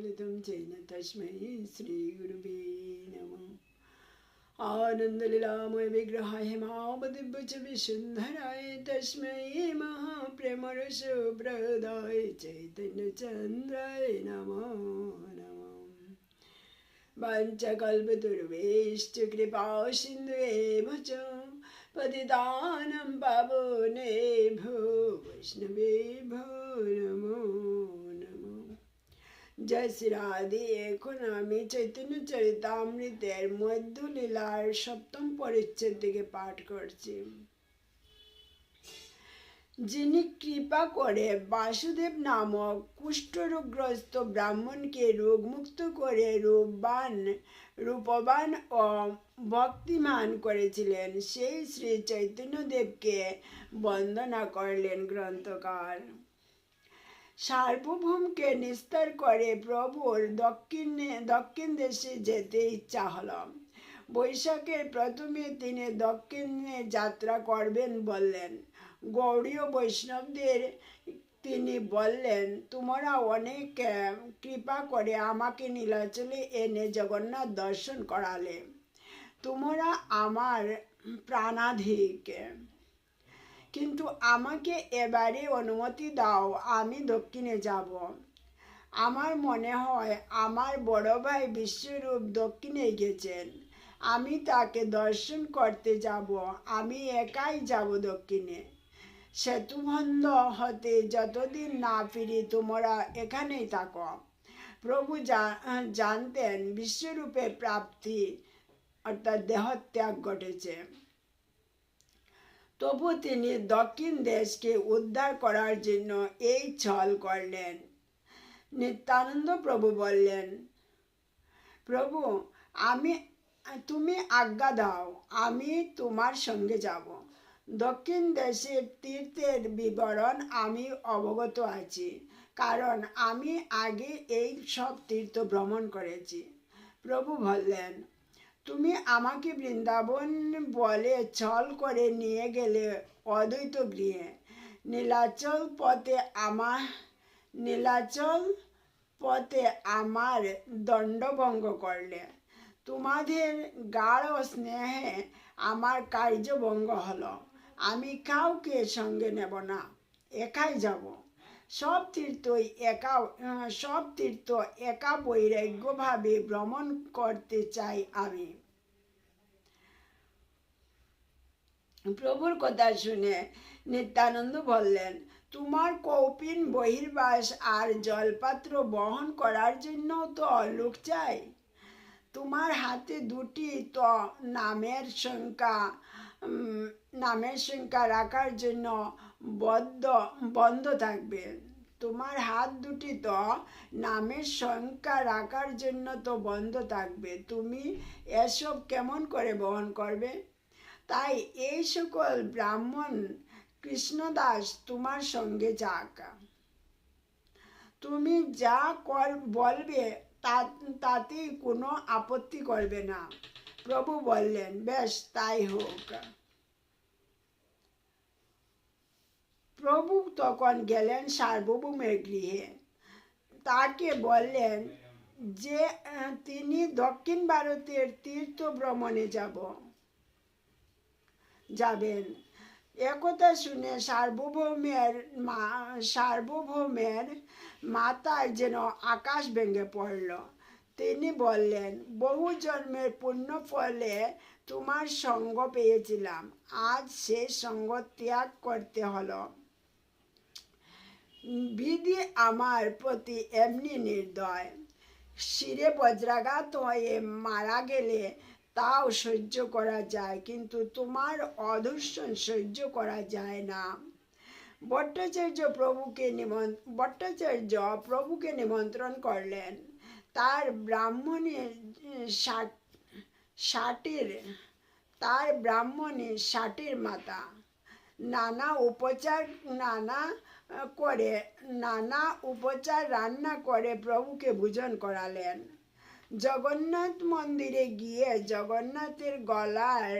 ललितं chain तस्मै श्रीगुरुवे नमः आनन्दलीलामय विग्रहाय हेमावदिव्य च विसुन्धराय तस्मै महाप्रेमरसप्रदाय चैतन्यचन्द्राय नमो नमः पञ्चकल्पतुर्वेश्च कृपा सिन्धुएव च पतितानं पावनेभ्यो वैष्णवेभ्यो नमो নমো জয় শ্রী রাধে, এখন আমি চৈতন্য চরিতামৃতের মধ্য লীলার সপ্তম পরিচ্ছেদ থেকে পাঠ করছি। যিনি কৃপা করে বাসুদেব নামক কুষ্ঠরোগগ্রস্ত ব্রাহ্মণকে রোগমুক্ত করে রূপবান রূপবান ও ভক্তিমান করেছিলেন, সেই শ্রী চৈতন্যদেবকে বন্দনা করলেন গ্রন্থকার। সার্বভৌমকে নিস্তার করে প্রভুর দক্ষিণে, দক্ষিণ দেশে যেতে ইচ্ছা হলো। বৈশাখের প্রথমে তিনি দক্ষিণে যাত্রা করবেন বললেন। গৌড়ীয় বৈষ্ণবদের তিনি বললেন, তোমরা অনেক কৃপা করে আমাকে নীলাচলে এনে জগন্নাথ দর্শন করালে। তোমরা আমার প্রাণাধিক। কিন্তু আমাকে এবারে অনুমতি দাও, আমি দক্ষিণে যাব। আমার মনে হয় আমার বড় ভাই বিশ্বরূপ দক্ষিণে গেছেন। আমি তাকে দর্শন করতে যাব, আমি একাই যাব দক্ষিণে। সেতুবন্ধ হতে যতদিন না ফিরি তোমরা এখানেই থাকো। প্রভু জানতেন বিশ্বরূপে প্রাপ্তি অর্থাৎ দেহত্যাগ ঘটেছে। তবু তিনি দক্ষিণ দেশকে উদ্ধার করার জন্য এই ছল করলেন। নিত্যানন্দ প্রভু বললেন, প্রভু, আমি, তুমি আজ্ঞা দাও, আমি তোমার সঙ্গে যাব। দক্ষিণ দেশের তীর্থের বিবরণ আমি অবগত আছি, কারণ আমি আগে এই সব তীর্থ ভ্রমণ করেছি। প্রভু বললেন তুমি আমাকে বৃন্দাবন বলে ছল করে নিয়ে গেলে অদ্বৈত গৃহে। নীলাচল পথে আমার নীলাচল পথে আমার দণ্ডভঙ্গ করলে। তোমাদের গাঢ় স্নেহে আমার কার্যভঙ্গ হলো। আমি কাউকে সঙ্গে নেব না, একাই যাব। সব তীর্থই একা সব তীর্থ একা বৈরাগ্যভাবে ভ্রমণ করতে চাই আমি। প্রভুর কথা শুনে নিত্যানন্দ বললেন, তোমার কৌপিন বহির্বাস আর জলপাত্র বহন করার জন্য তো লোক চাই। তোমার হাতে দুটি ত নামের সংখ্যা নামের সংখ্যা রাখার জন্য বদ্ধ, বন্ধ থাকবে। তোমার হাত দুটি তো নামের সংখ্যা রাখার জন্য তো বন্ধ থাকবে। তুমি এসব কেমন করে বহন করবে? তাই এই সকল ব্রাহ্মণ কৃষ্ণদাস তোমার সঙ্গে যাক। তুমি যা কর বলবে তাতেই কোনো আপত্তি করবে না। প্রভু বললেন, বেশ, তাই হোক। প্রভু তখন গেলেন সার্বভৌমের গৃহে। তাকে বললেন যে তিনি দক্ষিণ ভারতের তীর্থ ভ্রমণে যাব। যাবেন। একথা শুনে সার্বভৌমের মা, সার্বভৌমের মাতার যেন আকাশ ভেঙে পড়ল। তিনি বললেন, বহু জন্মের পুণ্য ফলে তোমার সঙ্গ পেয়েছিলাম। আজ সে সঙ্গ ত্যাগ করতে হলো। বিধি আমার প্রতি এমনি নির্দয়। শিরে বজ্রাঘাত হয়ে মারা গেলে তাও সহ্য করা যায়, কিন্তু তোমার অধর্ষণ সহ্য করা যায় না। ভট্টাচার্য প্রভুকে নিমন্ত্রণ ভট্টাচার্য প্রভুকে নিমন্ত্রণ করলেন। তার ব্রাহ্মণের ষাটের তার ব্রাহ্মণের ষাটের মাতা। নানা উপচার নানা করে নানা উপচার রান্না করে প্রভুকে ভোজন করালেন। জগন্নাথ মন্দিরে গিয়ে জগন্নাথের গলার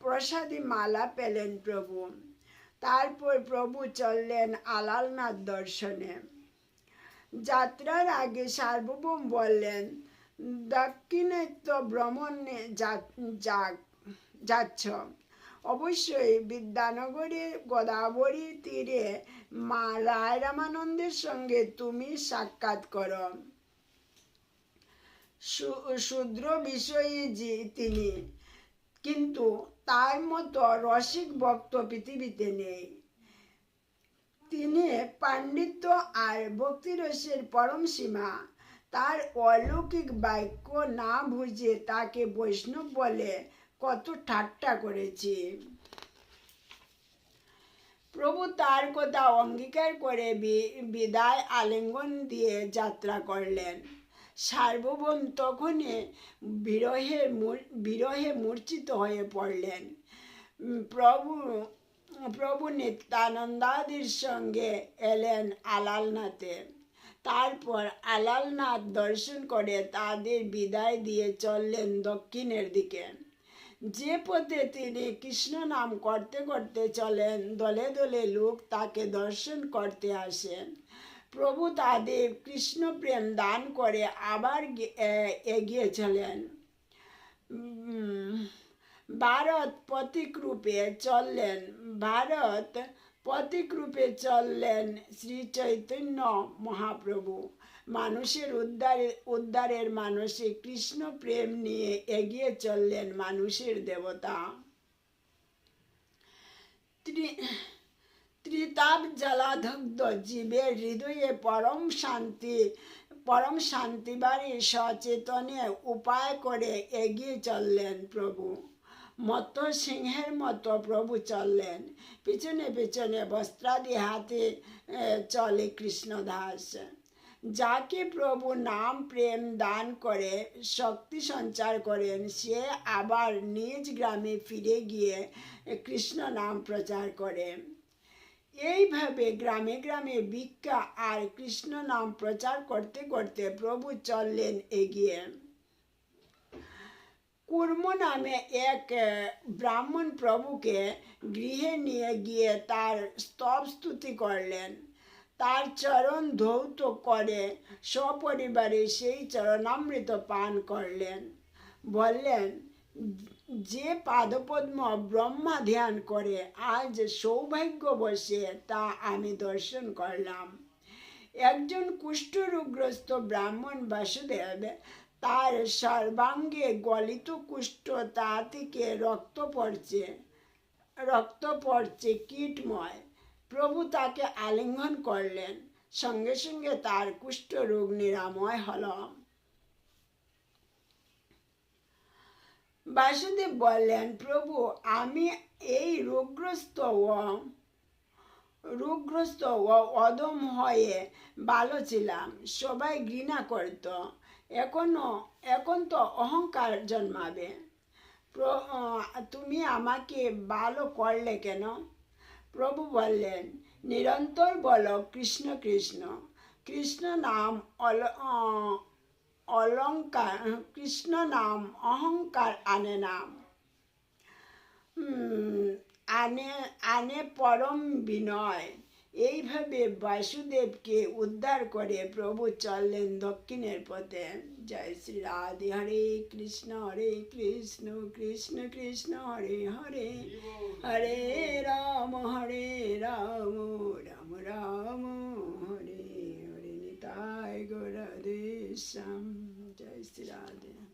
প্রসাদী মালা পেলেন প্রভু। তারপর প্রভু চললেন আলালনাথ দর্শনে। যাত্রার আগে সার্বভৌম বললেন দক্ষিণে তো ভ্রমণে যাচ্ছ। অবশ্যই বিদ্যানগরীর গোদাবরী তীরে মা রায় রামানন্দের সঙ্গে তুমি সাক্ষাৎ করো। শূদ্র বিষয়ী যে তিনি, কিন্তু তার মতো রসিক ভক্ত পৃথিবীতে নেই। তিনি পাণ্ডিত্য আর ভক্তিরসের পরম সীমা। তার অলৌকিক বাক্য না বুঝে তাকে বৈষ্ণব বলে কত ঠাট্টা করেছি। প্রভু তার কথা অঙ্গীকার করে বিদায় আলিঙ্গন দিয়ে যাত্রা করলেন। সার্বভৌম তখনই বিরহে বিরহে মূর্ছিত হয়ে পড়লেন। প্রভু প্রভু নিত্যানন্দাদির সঙ্গে এলেন আলালনাথে। তারপর আলালনাথ দর্শন করে তাদের বিদায় দিয়ে চললেন দক্ষিণের দিকে। যে পথে তিনি কৃষ্ণ নাম করতে করতে চলেন, দলে দলে লোক তাকে দর্শন করতে আসেন প্রভু তাদের কৃষ্ণ প্রেম দান করে আবার এগিয়ে চলেন ভারত প্রতীক রূপে চললেন, ভারত প্রতীক রূপে চললেন শ্রী চৈতন্য মহাপ্রভু। মানুষের উদ্ধারে, উদ্ধারের মানুষে কৃষ্ণ প্রেম নিয়ে এগিয়ে চললেন মানুষের দেবতা। ত্রিতাপ জলাধগ্ধ জীবের হৃদয়ে পরম শান্তি, পরম শান্তিবাড়ি সচেতনে উপায় করে এগিয়ে চললেন প্রভু। মত সিংহের মতো প্রভু চললেন। পিছনে পিছনে বস্ত্রাদি হাতে চলে কৃষ্ণদাস। যাকে প্রভু নাম প্রেম দান করে, শক্তি সঞ্চার করেন, সে আবার নিজ গ্রামে ফিরে গিয়ে কৃষ্ণ নাম প্রচার করে। এইভাবে গ্রামে গ্রামে ভিক্ষা আর কৃষ্ণ নাম প্রচার করতে করতে প্রভু চললেন এগিয়ে। কুর্ম নামে এক ব্রাহ্মণ প্রভুকে গৃহে নিয়ে গিয়ে তার স্তব স্তুতি করলেন। তার চরণ ধৌত করে সপরিবারে সেই চরণামৃত পান করলেন। বললেন যে পাদপদ্ম ব্রহ্মা ধ্যান করে আজ সৌভাগ্য বসে, তা আমি দর্শন করলাম। একজন কুষ্ঠরোগগ্রস্ত ব্রাহ্মণ বাসুদেব, তার সর্বাঙ্গে গলিত কুষ্ঠ তা থেকে রক্ত পড়ছে রক্ত পড়ছে কীটময়। প্রভু তাকে আলিঙ্গন করলেন। সঙ্গে সঙ্গে তার কুষ্ঠ রোগ নিরাময় হল। বাসুদেব বললেন, প্রভু, আমি এই রোগগ্রস্ত রোগগ্রস্ত ও অদম হয়ে ভালো ছিলাম। সবাই ঘৃণা করত। এখনও, এখন তো অহংকার জন্মাবে। তুমি আমাকে ভালো করলে কেন? প্রভু বললেন, নিরন্তর বলো, কৃষ্ণ কৃষ্ণ। কৃষ্ণ নাম অল অলঙ্কার কৃষ্ণ নাম, অহংকার আনে নাম। আনে আনে পরম বিনয়। এইভাবে বাসুদেবকে উদ্ধার করে প্রভু চললেন দক্ষিণের পথে। জয় শ্রী রাধে, হরে কৃষ্ণ হরে কৃষ্ণ কৃষ্ণ কৃষ্ণ, হরে হরে। হরে রাম হরে রাম রাম রাম। হরে হরে নিতাই গৌরদেশম জয় শ্রী রাধে